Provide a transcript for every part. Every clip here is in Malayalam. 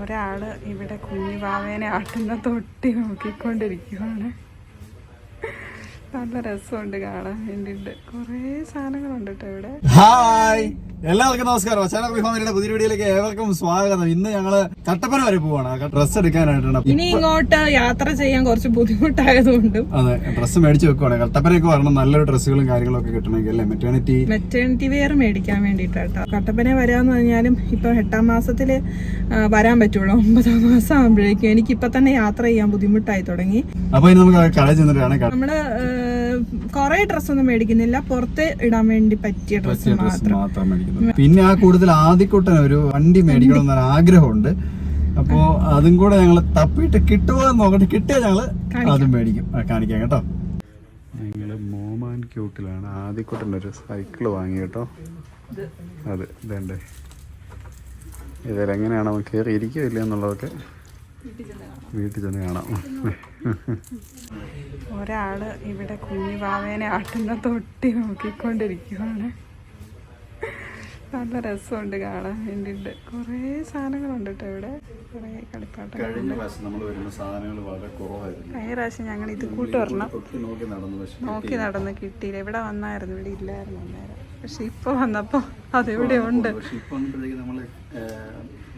ഒരാൾ ഇവിടെ കുഞ്ഞുവാവേനെ ആട്ടുന്ന തൊട്ടി നോക്കിക്കൊണ്ടിരിക്കുവാണ്. നല്ല രസമുണ്ട് കാണാൻ വേണ്ടിയിട്ട്. കുറേ സാധനങ്ങളുണ്ട് കേട്ടോ ഇവിടെ. ഹായ് എല്ലാവർക്കും നമസ്കാരം. ചാനൽ വിഭവങ്ങളുടെ പുതിയ വീഡിയോയിലേക്ക് ഏവർക്കും സ്വാഗതം. ഇന്ന് ഞങ്ങൾ കട്ടപ്പന വരെ പോവാണ്. ഡ്രസ്സ് എടുക്കാനായിട്ടാണ് ഇനി ഇങ്ങോട്ട് യാത്ര ചെയ്യാൻ കുറച്ച് ബുദ്ധിമുട്ടായതുകൊണ്ടും അതെ ഡ്രസ്സ് മേടിച്ചു വെക്കുവാണ്. കട്ടപ്പനയൊക്കെ വരണം. നല്ലൊരു ഡ്രസ്സുകളും കാര്യങ്ങളൊക്കെ കിട്ടണമെങ്കിൽ അല്ലേ? മെറ്റേണിറ്റി മെറ്റേണിറ്റി വെയർ മേടിക്കാൻ വേണ്ടിട്ടാട്ടോ കട്ടപ്പന വരാന്ന് പറഞ്ഞാലും ഇപ്പൊ എട്ടാം മാസത്തിൽ വരാൻ പറ്റുള്ളൂ. ഒമ്പതാം മാസം ആകുമ്പോഴേക്കും എനിക്ക് ഇപ്പൊ തന്നെ യാത്ര ചെയ്യാൻ ബുദ്ധിമുട്ടായി തുടങ്ങി. അപ്പൊ ഇനി നമുക്ക് കടയിൽ ചെന്നിട്ടാണ് നമ്മൾ കൊറേ ഡ്രസ്സൊന്നും മേടിക്കുന്നില്ല. പുറത്ത് ഇടാൻ വേണ്ടി പറ്റിയ ഡ്രസ്സ് ഡ്രസ്സ് മാത്രം. മേടിക്കുന്നത് പിന്നെ ആ കൂടുതൽ ആദ്യക്കൂട്ടൻ ഒരു വണ്ടി മേടിക്കണം എന്നൊരു ആഗ്രഹമുണ്ട്. അപ്പോ അതും കൂടെ ഞങ്ങൾ തപ്പിയിട്ട് കിട്ടുമോ എന്ന് നോക്കട്ടെ. കിട്ടിയാൽ ഞങ്ങൾ അതും മേടിക്കും. കാണിക്കാം കേട്ടോ. ഞങ്ങൾ മോമാൻ ക്യൂട്ടിലാണ്. ആദ്യക്കൂട്ടൻ ഒരു സൈക്കിൾ വാങ്ങി കേട്ടോ. അത് ഇതേണ്ടേ. ഇതിലെങ്ങനെയാണ് അവൻ കയറി ഇരിക്കില്ല എന്നുള്ളതൊക്കെ വീട്ടിൽ ചെന്ന് കാണാം. ഒരാൾ ഇവിടെ കുഞ്ഞുവാവേനെ ആട്ടുന്ന തൊട്ടി നോക്കിക്കൊണ്ടിരിക്കുവാണ്. നല്ല രസമുണ്ട് കാണാൻ വേണ്ടിയിട്ട്. കുറേ സാധനങ്ങളുണ്ട് കേട്ടോ ഇവിടെ. കുറേ കളിപ്പാട്ടങ്ങൾ കഴിഞ്ഞ പ്രാവശ്യം ഞങ്ങൾ ഇത് കൂട്ടുവരണം. നോക്കി നടന്നു കിട്ടിയില്ല. ഇവിടെ വന്നായിരുന്നു ഇവിടെ ഇല്ലായിരുന്നു അന്നേരം. പക്ഷെ ഇപ്പൊ വന്നപ്പോ അതെവിടെ ഉണ്ട്.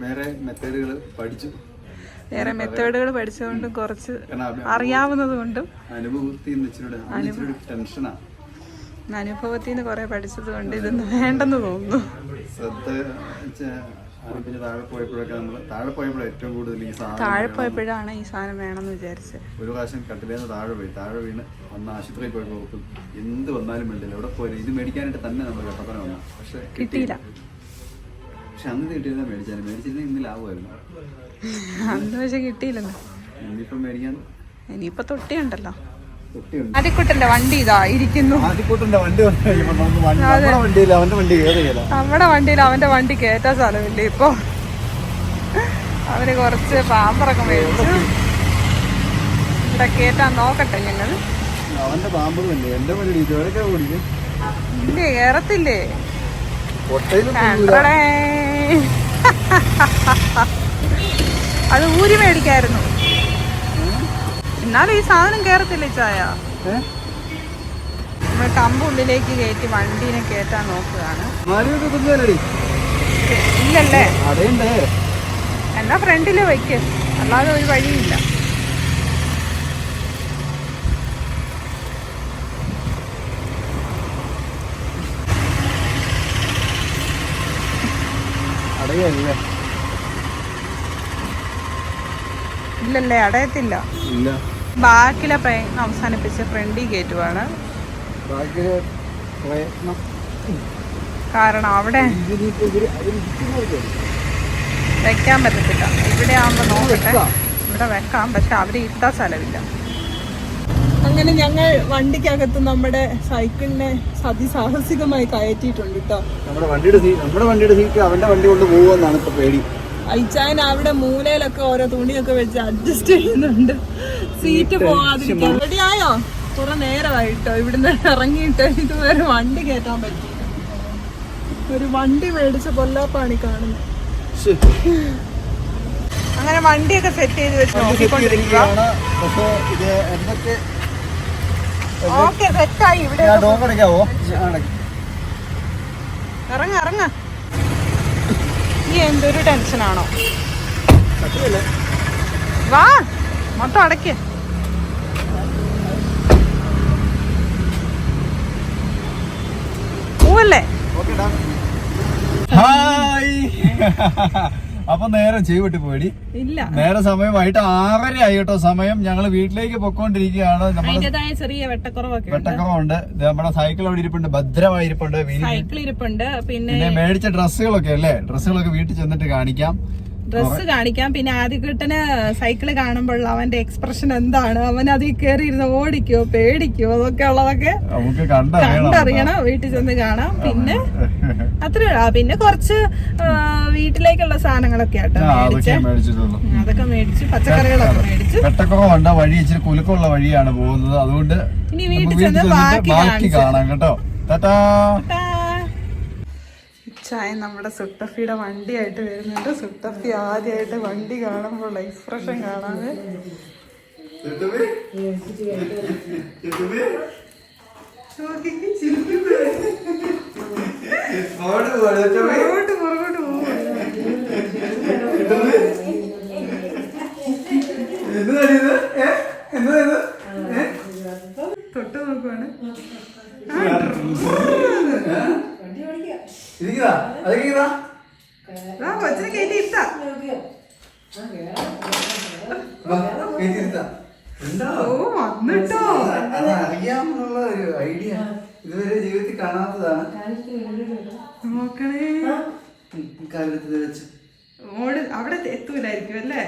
വേറെ മെത്തേഡുകൾ പഠിച്ചു. വേറെ മെത്തേഡുകൾ പഠിച്ചതുകൊണ്ടും കുറച്ച് അറിയാവുന്നത് കൊണ്ടും അനുഭവത്തിൽ നിന്ന് കുറെ പഠിച്ചത് കൊണ്ട് ഇതൊന്നും വേണ്ടെന്ന് തോന്നുന്നു. താഴെ പോയപ്പോഴാണ് ഈ സാധനം വേണമെന്ന് വിചാരിച്ചത്. ഒരു പ്രാവശ്യം കട്ടിലേന്ന് താഴെ പോയി. താഴെ വീണ് വന്ന് ആശുപത്രിയിൽ പോയപ്പോൾ ഓർക്കും എന്ത് വന്നാലും വേണ്ടില്ല. എവിടെ പോയാലും ഇത് മേടിക്കാനായിട്ട് തന്നെ നമ്മൾ കട്ടപ്പന വന്നു. പക്ഷെ കിട്ടിയില്ല. പക്ഷെ അന്ന് കിട്ടിയിരുന്ന മേടിച്ചാലും മേടിച്ചിരുന്ന ഇന്ന് ലാഭമായിരുന്നു. അന്ന് പക്ഷെ കിട്ടിയില്ലല്ലോ ഇനിയിപ്പം മേടിക്കാൻ ഇനിയിപ്പൊ തൊട്ടിയുണ്ടല്ലോ. തൊട്ടിയുണ്ട്. ആദ്യക്കുട്ടന്റെ വണ്ടി ഇതാ ഇരിക്കുന്നു. ആദ്യക്കൂട്ടന്റെ വണ്ടി നമ്മുടെ വണ്ടിയില്ല അവന്റെ വണ്ടി കയറിയില്ല. നമ്മുടെ വണ്ടിയിൽ അവന്റെ വണ്ടി കയറ്റാൻ സ്ഥലമില്ല ഇപ്പൊ? അവന് കുറച്ച് പാമ്പറൊക്കെ മേടിച്ചു. ഇവിടെ കയറ്റാൻ നോക്കട്ടെ ഞങ്ങൾ. അവന്റെ എന്റെ വണ്ടി ഇല്ലേ കണ്ടടേ. അത് ഊരി മേടിക്കായിരുന്നു. എന്നാലും ഈ സാധനം കേറത്തില്ല ചായ? നമ്മൾ കമ്പ് ഉള്ളിലേക്ക് കയറ്റി വണ്ടീനെ കയറ്റാൻ നോക്കുകയാണ്. ഇല്ലല്ലേ? എന്നാ ഫ്രണ്ടിൽ വയ്ക്ക് അല്ലാതെ ഒരു വഴിയില്ല. അടയല്ലേ? ഇല്ലല്ലേ അടയത്തില്ല. ഇല്ല. ബാക്കിലെ പ്രയത്നം അവസാനിപ്പിച്ച് ഫ്രണ്ടി കയറ്റുവാണ് ബാക്കി പ്രയത്നം. കാരണം അവിടെ വെക്കാൻ പറ്റത്തില്ല. ഇവിടെ ആവുമ്പോ നോക്കട്ടെ. ഇവിടെ വെക്കാം പക്ഷെ അവർ ഇട്ട സ്ഥലമില്ല. അങ്ങനെ ഞങ്ങൾ വണ്ടിക്കകത്ത് നമ്മുടെ സൈക്കിളിനെ അതിസാഹസികമായി കയറ്റിയിട്ടുണ്ട് കേട്ടോ നമ്മുടെ വണ്ടിയുടെ നമ്മുടെ വണ്ടിയുടെ സീറ്റ് അവന്റെ വണ്ടി കൊണ്ട് പോകുമെന്നാണ് ഇപ്പൊ പേടി. അയച്ചാൻ അവിടെ മൂലയിലൊക്കെ ഓരോ തുണിയൊക്കെ വെച്ച് അഡ്ജസ്റ്റ് ചെയ്യുന്നുണ്ട്. സീറ്റ് പോവാതിരിക്കാൻ റെഡിയായോ കുറെ നേരമായിട്ടോ ഇവിടുന്ന് ഇറങ്ങിയിട്ട് ഇതുവരെ വണ്ടി കയറ്റാൻ പറ്റി ഒരു വണ്ടി മേടിച്ച പൊല്ലാപ്പാണ് കാണുന്നു. കാണുന്നത് അങ്ങനെ വണ്ടിയൊക്കെ സെറ്റ് ചെയ്ത് വെച്ച് നോക്കിക്കൊണ്ടിരിക്കുക പക്ഷേ ഇത് എന്തൊക്കെ അടയ്ക്ക്. ഇറങ്ങ ഇറങ്ങ. ഈ എന്തൊരു ടെൻഷനാണോ? വാ മൊത്തം അടയ്ക്ക്. പൂവല്ലേ? ഹായ്. അപ്പൊ നേരെ ചെയ്വിട്ട് പോയി ഇല്ല. നേരെ സമയം വൈകിട്ട് ആറര ആയി കേട്ടോ സമയം. ഞങ്ങൾ വീട്ടിലേക്ക് പൊക്കോണ്ടിരിക്കുകയാണ്. ചെറിയ വെട്ടക്കുറവൊക്കെ വെട്ടക്കുറവുണ്ട്. നമ്മുടെ സൈക്കിൾ അവിടെ ഇരിപ്പുണ്ട്. ഭദ്രമായി ഇരിപ്പുണ്ട്. വീ- സൈക്കിൾ ഇരിപ്പുണ്ട്. പിന്നെ മേടിച്ച ഡ്രസ്സുകളൊക്കെ അല്ലേ? ഡ്രസ്സുകളൊക്കെ വീട്ടിൽ ചെന്നിട്ട് കാണിക്കാം. ഡ്രസ്സ് കാണിക്കാം. പിന്നെ ആദ്യക്കുട്ടന് സൈക്കിൾ കാണുമ്പോൾ അവന്റെ എക്സ്പ്രഷൻ എന്താണ്? അവൻ അതിൽ കയറി ഇരുന്ന് ഓടിക്കോ പേടിക്കോ അതൊക്കെ ഉള്ളതൊക്കെ കണ്ടറിയണം. വീട്ടിൽ ചെന്ന് കാണാം. പിന്നെ അത്ര പിന്നെ കുറച്ച് വീട്ടിലേക്കുള്ള സാധനങ്ങളൊക്കെ ആട്ടോ അതൊക്കെ മേടിച്ചു. പച്ചക്കറികളൊക്കെ മേടിച്ചു. വെട്ടക്കുറവുണ്ട് വഴി ഇച്ചിരി കുലുക്കമുള്ള വഴിയാണ് പോകുന്നത്. അതുകൊണ്ട് ഇനി വീട്ടിൽ ചെന്ന് ബാക്കി കാണാം കേട്ടോ. ടാറ്റാ. ചായ നമ്മുടെ സുട്ടഫിയുടെ വണ്ടിയായിട്ട് വരുന്നുണ്ട്. സുട്ടഫി ആദ്യമായിട്ട് വണ്ടി കാണുമ്പോൾ എക്സ്പ്രഷൻ കാണാതെ. തൊട്ട് നോക്കുവാണ്. ആ കൊച്ചിനെ കയറ്റി ഇരുത്താം. ഓ വന്നിട്ടോ. അറിയാമെന്നുള്ള ഒരു ഐഡിയ. ഇതുവരെ ജീവിതത്തിൽ കാണാത്തതാണ്. നോക്കണേ. കാലത്ത് വെച്ച്. ഓട് അവിടെ എത്തൂലായിരിക്കും അല്ലേ?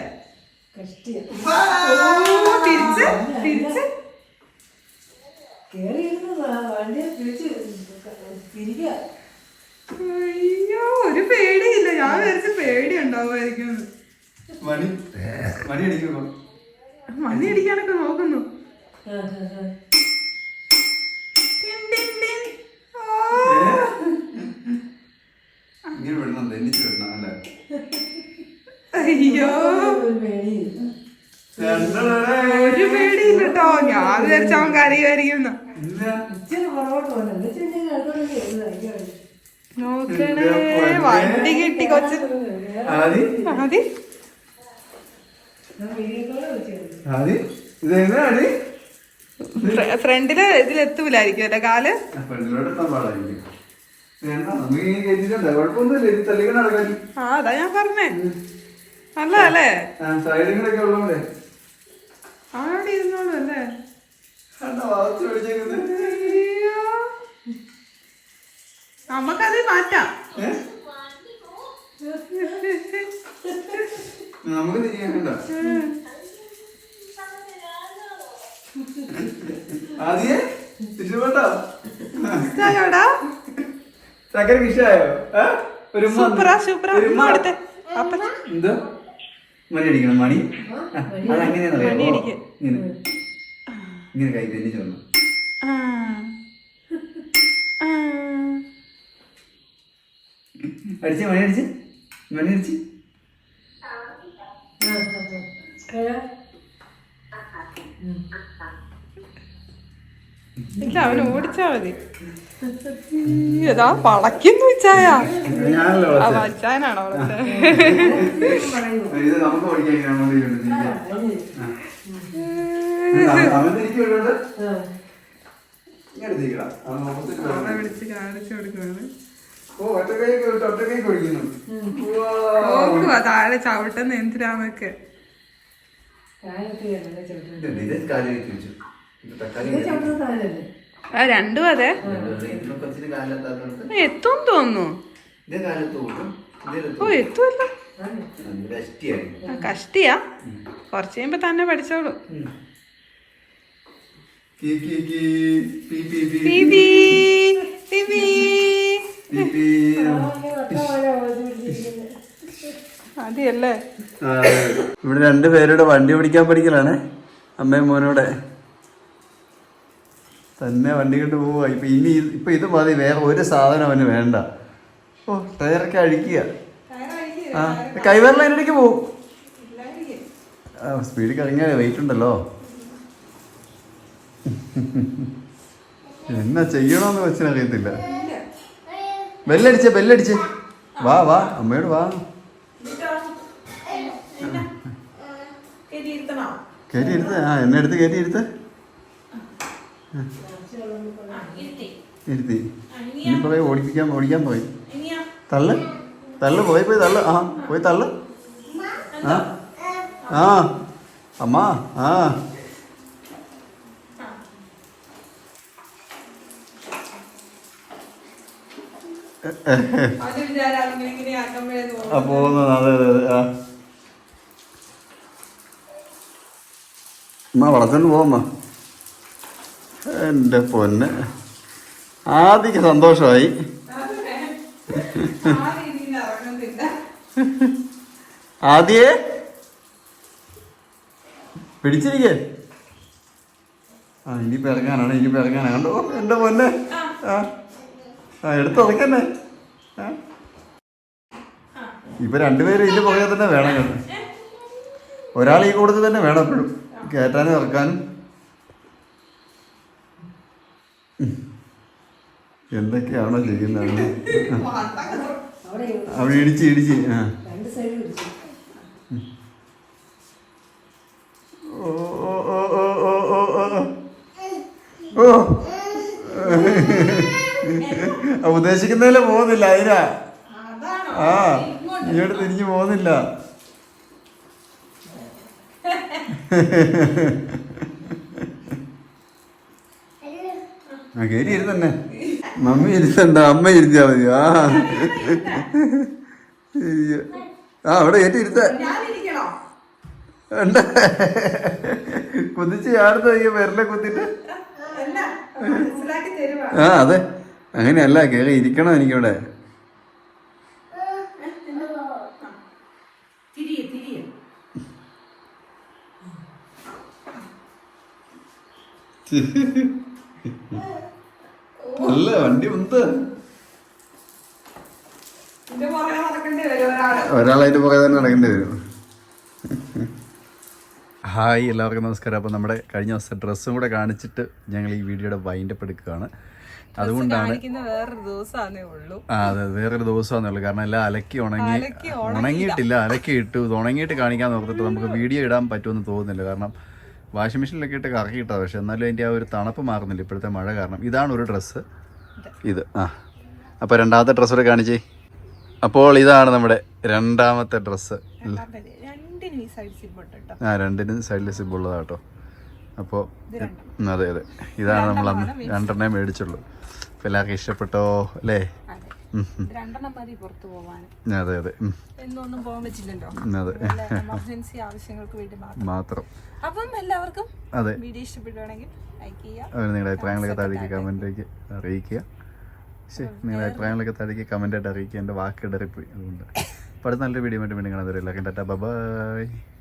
ഓ തിരിച്ച് തിരിച്ച്. അയ്യോ ഒരു പേടിയില്ല. ഞാൻ വിചാരിച്ച പേടി ഉണ്ടാവുമായിരിക്കും. മണി മണി അടിക്കുമ്പോ മണി അടിക്കാനൊക്കെ നോക്കുന്നു. ടിൻ, ടിൻ, ടിൻ. ഓ. ഇങ്ങനെ വിടണം തെന്നിച്ച് വിടണം അല്ലേ? അയ്യോ. ഒരു പേടിയില്ല കേട്ടോ ഞാൻ വിചാരിച്ച അവൻ കരയുമായിരിക്കും എന്ന്. നോക്കണേ. വണ്ടി കിട്ടി കൊച്ചു. ആദി. മതി ആദി ഇതെങ്ങനെയാണ് ഫ്ര- ഫ്രണ്ടിൽ ഇതിലെത്തൂലായിരിക്കും അല്ലെ കാൽ? ആ അതാ ഞാൻ പറഞ്ഞേ. അല്ല? അല്ലേ ആടി ഇരുന്നോളൂ അല്ലേ കണ്ടോ വളർച്ച പിടിച്ചേക്കുന്നത് അയ്യോ. നമുക്കത് മാറ്റാം? നമുക്ക് ആദ്യേ ഇഷ്ടമായോ ഒരു എന്തോ? മണി അടിക്കണം മണി. ഇങ്ങനെ. ഇങ്ങനെ കൈ തന്നെ വന്നു. അടിച്ച് മണി അടിച്ച് മണി അടിച്ച്. ഇല്ല അവന് ഓടിച്ചാ മതി. ഏതാ പളക്കുന്നു. വിളിച്ച് കാണിച്ചു കൊടുക്കുവാണ്. ഓ താഴെ ചവിട്ടുന്ന എന്തിനാന്നൊക്കെ. രണ്ടും അതെ. എത്തും തോന്നുന്നു. ഓ എത്തുമല്ലോ കഷ്ടിയാ. കൊറച്ച് കഴിയുമ്പോ തന്നെ പഠിച്ചോളൂ. കീ കീ കീ. പി പി പി. ബീബി ബീബി പീ പീ. മതിയല്ലേ? ഇവിടെ രണ്ട് പേരുടെ വണ്ടി ഓടിക്കാൻ പഠിക്കലാണ് അമ്മയും മോനോടെ തന്നെ വണ്ടി കൊണ്ട് പോവുക ഇപ്പൊ ഇനി ഇപ്പൊ ഇത് മതി വേറെ ഒരു സാധനം അവന് വേണ്ട. ഓ ടയറൊക്കെ അഴിക്കുക ആ കൈവരല അതിനിടയ്ക്ക് പോവും. ആ സ്പീഡ് കഴിഞ്ഞാൽ വെയിറ്റ് ഉണ്ടല്ലോ. എന്നാ ചെയ്യണമെന്ന് വെച്ചിനറിയത്തില്ല ബെല്ലടിച്ചേ ബെല്ലടിച്ചേ. വാ വാ അമ്മയോട് വാ. കയറ്റി ഇരുത്ത് ആ എന്നെ എടുത്ത് കയറ്റി ഇരുത്ത്. ഇരുത്തി ഇനി പോയി ഓടിപ്പിക്കാൻ ഓടിക്കാൻ പോയി. തള്ള്. തള്ള് പോയി പോയി തള്ള്. ആ പോയി തള്ള്. ആ. ആ. അമ്മ ആ. പോകുന്നത്. അതെ അതെ അതെ. ആ. അമ്മ വളർത്തോണ്ട് പോവമ്മ എന്റെ പൊന്ന്. ആദ്യക്ക് സന്തോഷമായി. ആദ്യേ പിടിച്ചിരിക്കേ. ആ ഇനിയിപ്പോൾ ഇറങ്ങാനാണ് ഇനിയിപ്പോൾ ഇറങ്ങാനാണ്. കണ്ടോ? എന്റെ പൊന്നെ. ആ. ആ എടുത്ത് ഉറക്കന്നെ. ആ. ഇപ്പൊ രണ്ടുപേരും ഇതിന്റെ പുറകെ തന്നെ വേണം കേട്ടോ. ഒരാൾ ഈ കൂട്ടത്തിൽ തന്നെ വേണം എപ്പോഴും. കയറ്റാനും ഇറക്കാനും. എന്തൊക്കെയാണോ ചെയ്യുന്നത്? അവിടെ ഇടിച്ച് ഇടിച്ച്. ആ. ഓ ഓ ഓ ഓ ഓ ഓ. ഓ. ഉദ്ദേശിക്കുന്നതിലെ പോകുന്നില്ല അതിനാ ആ ഇങ്ങോട്ട്. തിരിഞ്ഞു പോകുന്നില്ല. ആ കയറി ഇരുന്നെ മമ്മി ഇരുത്തണ്ട അമ്മ ഇരുത്തിയാ മതി. ആ. ആ അവിടെ കയറ്റി ഇരുത്ത. കുതിച്ച് ചാടുന്ന ഈ വിരലെ കുത്തിട്ട്. ആ അതെ. അങ്ങനെയല്ല കയറി ഇരിക്കണം എനിക്കിവിടെ? അല്ല വണ്ടി ഉണ്ട് ഒരാളായിട്ട് പുറകെ തന്നെ നടക്കേണ്ടി വരും. ഹായ് എല്ലാവർക്കും നമസ്കാരം. അപ്പോൾ നമ്മുടെ കഴിഞ്ഞ ദിവസത്തെ ഡ്രസ്സും കൂടെ കാണിച്ചിട്ട് ഞങ്ങൾ ഈ വീഡിയോയുടെ വൈൻഡപ്പ് എടുക്കുകയാണ്. അതുകൊണ്ടാണ് അതെ വേറൊരു ദിവസമാണേ ഉള്ളൂ. ആ അതെ വേറൊരു ദിവസമാണെന്നുള്ളൂ കാരണം എല്ലാം അലക്കി ഉണങ്ങി ഉണങ്ങിയിട്ടില്ല. അലക്കി ഇട്ടു. ഇത് ഉണങ്ങിയിട്ട് കാണിക്കാൻ നോക്കിയിട്ട് നമുക്ക് വീഡിയോ ഇടാൻ പറ്റുമെന്ന് തോന്നുന്നില്ല. കാരണം വാഷിംഗ് മെഷീനിലൊക്കെ ഇട്ട് കറക്കിയിട്ടാണ് പക്ഷെ എന്നാലും അതിന്റെ ആ ഒരു തണുപ്പ് മാറുന്നില്ല. ഇപ്പോഴത്തെ മഴ കാരണം. ഇതാണ് ഒരു ഡ്രസ്സ്. ഇത്. ആ. അപ്പോൾ രണ്ടാമത്തെ ഡ്രസ്സ് കൂടെ കാണിച്ചേ. അപ്പോൾ ഇതാണ് നമ്മുടെ രണ്ടാമത്തെ ഡ്രസ്സ്. രണ്ടിനും ഈ സൈഡ് സിബ് കേട്ടോ. ആ രണ്ടിനും സൈഡിൽ സിബ് ഉള്ളതാ കേട്ടോ. അപ്പോൾ അതെ അതെ. ഇതാണ് നമ്മൾ അന്ന് രണ്ടെണ്ണേ മേടിച്ചുള്ളൂ. അപ്പോൾ എല്ലാവർക്കും ഇഷ്ടപ്പെട്ടോ അല്ലേ. രണ്ടെണ്ണം മതി പുറത്തു പോവാൻ അതെ അതെ. എന്നൊന്നും പോകാൻ പറ്റില്ലല്ലോ. അതെ. എമർജൻസി ആവശ്യങ്ങൾക്ക് വേണ്ടി മാത്രം. അപ്പം എല്ലാവർക്കും അതെ. വീഡിയോ ഇഷ്ടപ്പെടുവാണെങ്കിൽ ലൈക്ക് ചെയ്യുക. നിങ്ങളുടെ അഭിപ്രായങ്ങളൊക്കെ താഴേക്ക് കമന്റിലേക്ക് അറിയിക്കുക. ശരി നിങ്ങളുടെ അഭിപ്രായങ്ങളൊക്കെ താഴേക്ക് കമന്റായിട്ട് അറിയിക്കുക. എന്റെ വാക്ക് ഇടറിപ്പോയി അതുകൊണ്ട്. അപ്പോൾ നല്ലൊരു വീഡിയോ ആയിട്ട് വീണ്ടും കാണാൻ എല്ലാവർക്കും ടാറ്റാ. ബൈ